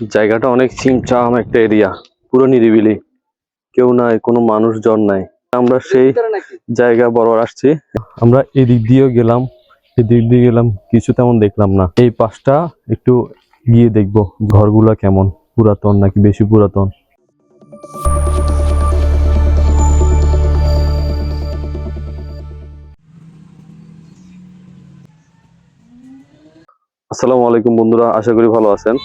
জায়গাটা অনেক ছিমছাম একটা এরিয়া পুরো নিরিবিলি। কেউ নাই, কোনো মানুষজন নাই। আমরা সেই জায়গা বরাবর আসছি। আমরা এদিক দিয়েও গেলাম, এদিক দিয়ে গেলাম, কিছু তেমন দেখলাম না। এই পাশটা একটু গিয়ে দেখব, ঘরগুলা কেমন? পুরাতন নাকি বেশি পুরাতন? আসসালামু আলাইকুম বন্ধুরা, আশা করি ভালো আছেন।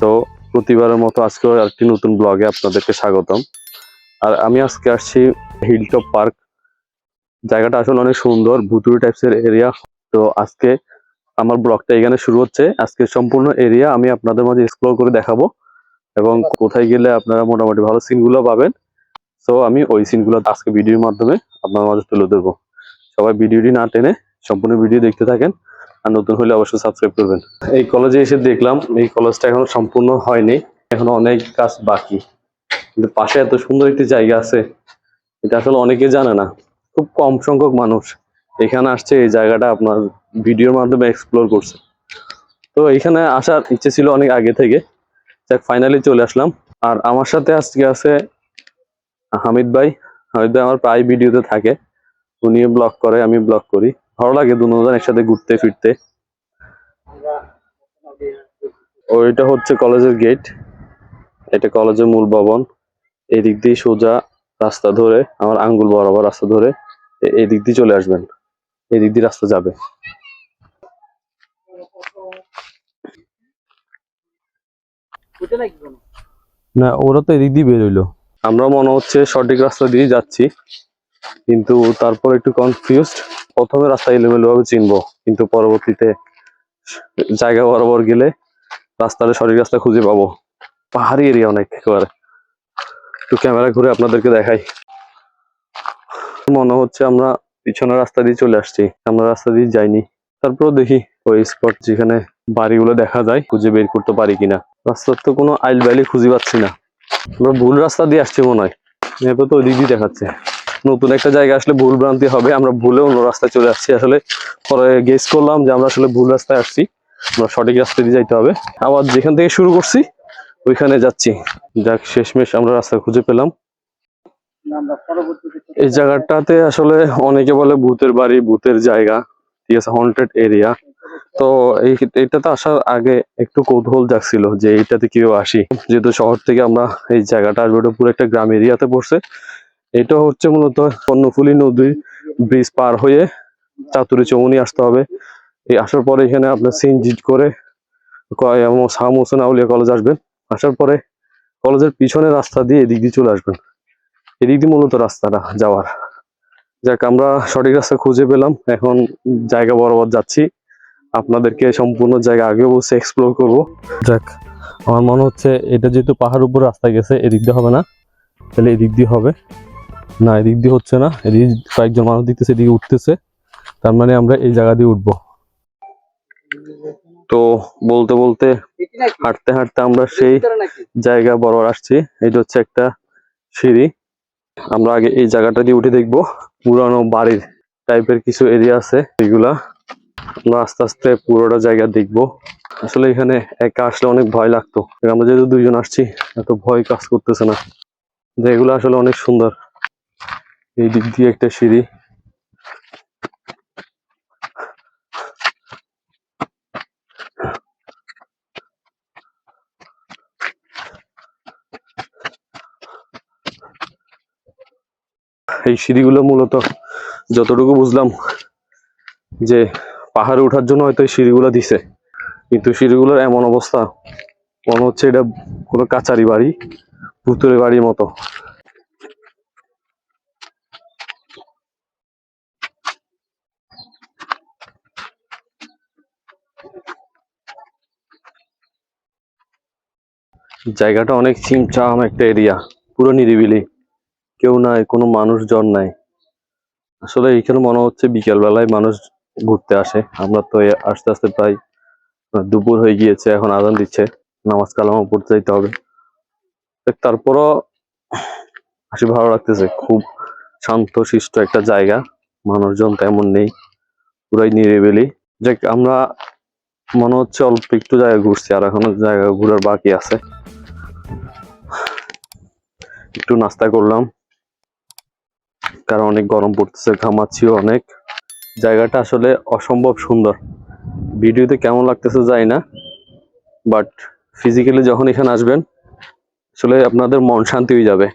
তো প্রতিবারের মতো আজকেও একটি নতুন ব্লগে আপনাদেরকে স্বাগতম। আর আমি আজকে আসছি হিলটপ পার্ক জায়গাটা আসলে অনেক সুন্দর ভুতুরি টাইপসের এরিয়া তো আজকে আমার ব্লগটা এখানে শুরু হচ্ছে। আজকে সম্পূর্ণ এরিয়া আমি আপনাদের মাঝে এক্সপ্লোর করে দেখাবো এবং কোথায় গেলে আপনারা মোটামুটি ভালো সিনগুলো পাবেন। তো আমি ওই সিনগুলো আজকে ভিডিওর মাধ্যমে আপনার মাঝে তুলে ধরবো। সবাই ভিডিওটি না টেনে সম্পূর্ণ ভিডিও দেখতে থাকেন। আর নতুন হলে অবশ্যই সাবস্ক্রাইব করবেন। এই কলেজে এসে দেখলাম, এই কলেজটা এখনও সম্পূর্ণ হয়নি, এখনও অনেক কাজ বাকি। কিন্তু পাশে এত সুন্দর একটি জায়গা আছে, এটা আসলে অনেকে জানে না। খুব কম সংখ্যক মানুষ এখানে আসছে, এই জায়গাটা আপনার ভিডিওর মাধ্যমে এক্সপ্লোর করছে। তো এখানে আসার ইচ্ছে ছিল অনেক আগে থেকে। যাক ফাইনালি চলে আসলাম। আর আমার সাথে আজকে আছে হামিদ ভাই। হামিদ ভাই আমার প্রায় ভিডিওতে থাকে। উনিও ব্লগ করে, আমি ব্লগ করি। ভালো লাগে দুজন একসাথে ঘুরতে ফিরতে। ওইটা হচ্ছে কলেজের গেট এটা কলেজের মূল ভবন। এদিক দিয়ে সোজা রাস্তা ধরে আমার আঙ্গুল বরাবর রাস্তা ধরে এদিক দিয়ে চলে আসবেন। এদিক দিয়ে রাস্তা যাবে। না ওরা তো এদিক দিয়ে বেরোইলো। আমরা মনে হচ্ছে সঠিক রাস্তা দিয়ে যাচ্ছি কিন্তু তারপর একটু কনফিউজড প্রথমে রাস্তা এলোমেলো ভাবে চিনবো, কিন্তু পরবর্তীতে জায়গা বরাবর গেলে রাস্তাটা সঠিক রাস্তা খুঁজে পাবো। পাহাড়ি এরিয়া অনেক একেবারে। একটু ক্যামেরা ঘুরে আপনাদেরকে দেখাই। মনে হচ্ছে আমরা পিছনের রাস্তা দিয়ে চলে আসছি। আমরা রাস্তা দিয়ে যাইনি। তারপর দেখি ওই স্পট যেখানে বাড়িগুলো দেখা যায়, খুঁজে বের করতে পারি কিনা। রাস্তার তো কোনো আইল বাইলে খুঁজে পাচ্ছি না। আমরা ভুল রাস্তা দিয়ে আসছি মনে হয়। এরপর তো ওই দিক দেখাচ্ছে। নতুন একটা জায়গা আসলে ভুল ভ্রান্তি হবে, আমরা ভুলে অন্য রাস্তায় চলে আসছি। আসলে পরে গেস করলাম যে আমরা আসলে ভুল রাস্তায় আসছি, আমরা সঠিক রাস্তা দিয়ে যাইতে হবে। আবার যেখান থেকে শুরু করছি, ওইখানে যাচ্ছি। যাক, শেষমেশ আমরা রাস্তা খুঁজে পেলাম। এই জায়গাটাতে আসলে অনেকে বলে ভূতের বাড়ি, ভূতের জায়গা, ঠিক আছে হন্টেড এরিয়া তো এই এটাতে আসার আগে একটু কৌতূহল জাগছিল যে এইটাতে কীভাবে আসি। যেহেতু শহর থেকে আমরা এই জায়গাটা আসব পুরো একটা গ্রাম এরিয়াতে পড়ছে। এটা হচ্ছে মূলত কর্ণফুলী নদীর ব্রিজ পার হয়ে চাতুরি চৌমনি আসতে হবে। এই আসার পরে এখানে আপনার সিনজিট করে শাহ মোহসেন আউলিয়া কলেজ আসবেন। আসার পরে কলেজের পিছনে রাস্তা দিয়ে এদিক দিয়ে চলে আসবেন। এদিক দিয়ে মূলত রাস্তাটা যাওয়ার। যাক, আমরা সঠিক রাস্তা খুঁজে পেলাম। এখন জায়গা বরাবর যাচ্ছি। আপনাদেরকে সম্পূর্ণ জায়গা আগে বসে এক্সপ্লোর করব। যাক, আমার মনে হচ্ছে এটা যেহেতু পাহাড় উপর রাস্তা গেছে, এদিক দিয়ে হবে না। তাহলে এদিক দিয়ে হবে। না, এদিক দিয়ে হচ্ছে না, এদিকে কয়েকজন মানুষ দিতেছে এদিকে উঠতেছে। তার মানে আমরা এই জায়গা দিয়ে উঠবো। তো বলতে বলতে হাঁটতে হাঁটতে আমরা সেই জায়গা বরাবর আসছি। এটা হচ্ছে একটা সিঁড়ি। আমরা আগে এই জায়গাটা দিয়ে উঠে দেখব। পুরানো বাড়ির টাইপের কিছু এরিয়া আছে এগুলা। আমরা আস্তে আস্তে পুরোটা জায়গা দেখব। আসলে এখানে একা আসলে অনেক ভয় লাগতো। আমরা যেহেতু দুইজন আসছি, এত ভয় কাজ করতেছে না। যেগুলো আসলে অনেক সুন্দর। এই দিক দিয়ে একটা সিঁড়ি। এই সিঁড়িগুলো মূলত যতটুকু বুঝলাম যে পাহাড়ে ওঠার জন্য হয়তো এই সিঁড়িগুলো দিছে। কিন্তু সিঁড়িগুলোর এমন অবস্থা, মনে হচ্ছে এটা কোনো কাচারি বাড়ি ভুতুরে বাড়ির মতো। জায়গাটা অনেক ছিমছাম একটা এরিয়া পুরো নিরিবিলি। কেউ নাই, কোনো মানুষজন নাই। আসলে এখানে মনে হচ্ছে বিকেল বেলায় মানুষ ঘুরতে আসে। আমরা তো আস্তে আস্তে প্রায় দুপুর হয়ে গিয়েছে, এখন আদান দিচ্ছে, নামাজ কালামা পড়তে যাইতে হবে। তারপরও আসি ভালো লাগতেছে, খুব শান্ত শিষ্ট একটা জায়গা। মানুষজন তেমন নেই, পুরাই নিরিবিলি। যে আমরা মনে হচ্ছে অল্প একটু জায়গা ঘুরছি, আর এখনও জায়গা ঘুরার বাকি আছে। একটু নাস্তা করলাম। কারণ অনেক গরম পড়তেছে, ঘামাচ্ছিও অনেক। জায়গাটা আসলে অসম্ভব সুন্দর। ভিডিওতে কেমন লাগতেছে জানি না বাট ফিজিক্যালি যখন এখানে আসবেন, আসলে আপনাদের মন শান্তি হয়ে যাবে।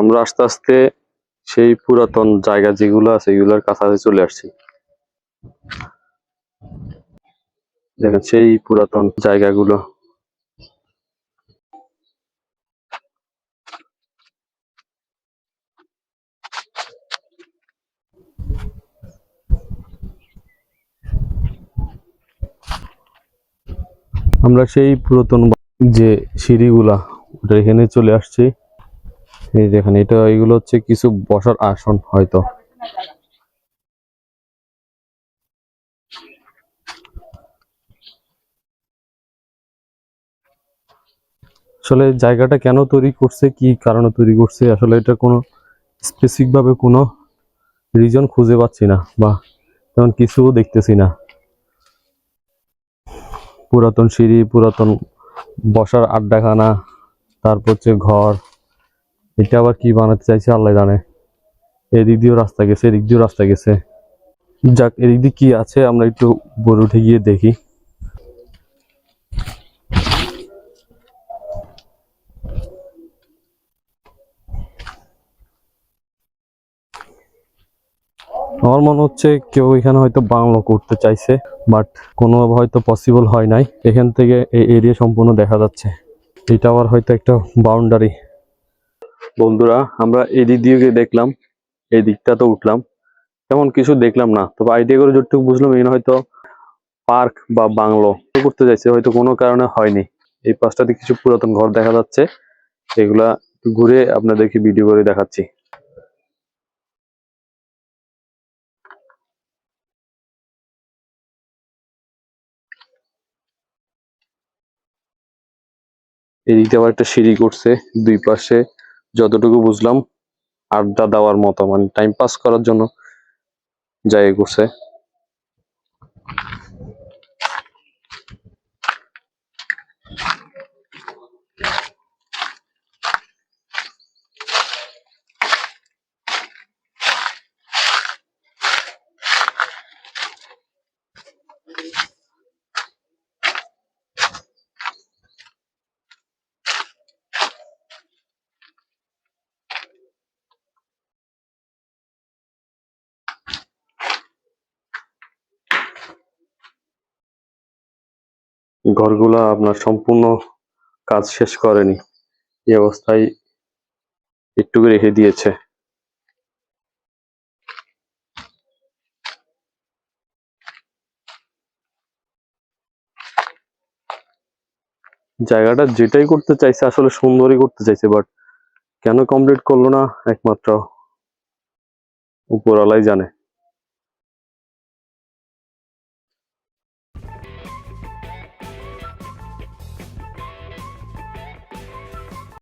আমরা আস্তে আস্তে সেই পুরাতন জায়গা যেগুলো আছে, এগুলোর কাছাকাছি চলে আসছি। দেখেন সেই পুরাতন জায়গাগুলো। আমরা সেই পুরাতন যে সিঁড়িগুলা, ওটা এখানে চলে আসছি। এই দেখেন এটা এগুলো হচ্ছে কিছু বসার আসন হয়তো। আসলে জায়গাটা কেন তৈরি করছে, কি কারণে তৈরি করছে, আসলে এটা কোনো স্পেসিফিক ভাবে কোনো রিজন খুঁজে পাচ্ছি না বা তেমন কিছুও দেখতেছি না। পুরাতন সিঁড়ি, পুরাতন বসার আড্ডাখানা, তারপর হচ্ছে ঘর এটা আবার কি বানাতে চাইছে? আল্লাহ জানে। এদিক দিয়েও রাস্তা গেছে, এদিক দিয়েও রাস্তা গেছে। যাক, এদিক দিয়ে কি আছে, আমরা একটু উপরে উঠে গিয়ে দেখি। আমার মনে হচ্ছে কেউ এখানে হয়তো বাংলো করতে চাইছে, বাট কোনোভাবে হয়তো পসিবল হয় নাই। এখান থেকে এই এরিয়া সম্পূর্ণ দেখা যাচ্ছে। এটা আবার হয়তো একটা বাউন্ডারি বন্ধুরা, আমরা এদিক দিয়ে দেখলাম, এই দিকটা তো উঠলাম। তেমন কিছু দেখলাম না। তবে আইডিয়া করে যতটুকু বুঝলাম, এখানে হয়তো পার্ক বা বাংলো করতে চাইছে, হয়তো কোনো কারণে হয়নি। এই পাশটাতে কিছু পুরাতন ঘর দেখা যাচ্ছে। এগুলা ঘুরে আপনাদেরকে ভিডিও করে দেখাচ্ছি। এদিকে আবার একটা সিঁড়ি করছে, দুই পাশে যতটুকু বুঝলাম আড্ডা দেওয়ার মতো মানে টাইম পাস করার জন্য জায়গা করছে। ঘরগুলা আপনার সম্পূর্ণ কাজ শেষ করেনি। এই অবস্থায় একটু রেখে দিয়েছে। জায়গাটা যেটাই করতে চাইছে, আসলে সুন্দরই করতে চাইছে বাট কেন কমপ্লিট করল না, একমাত্র উপরওয়ালাই জানে।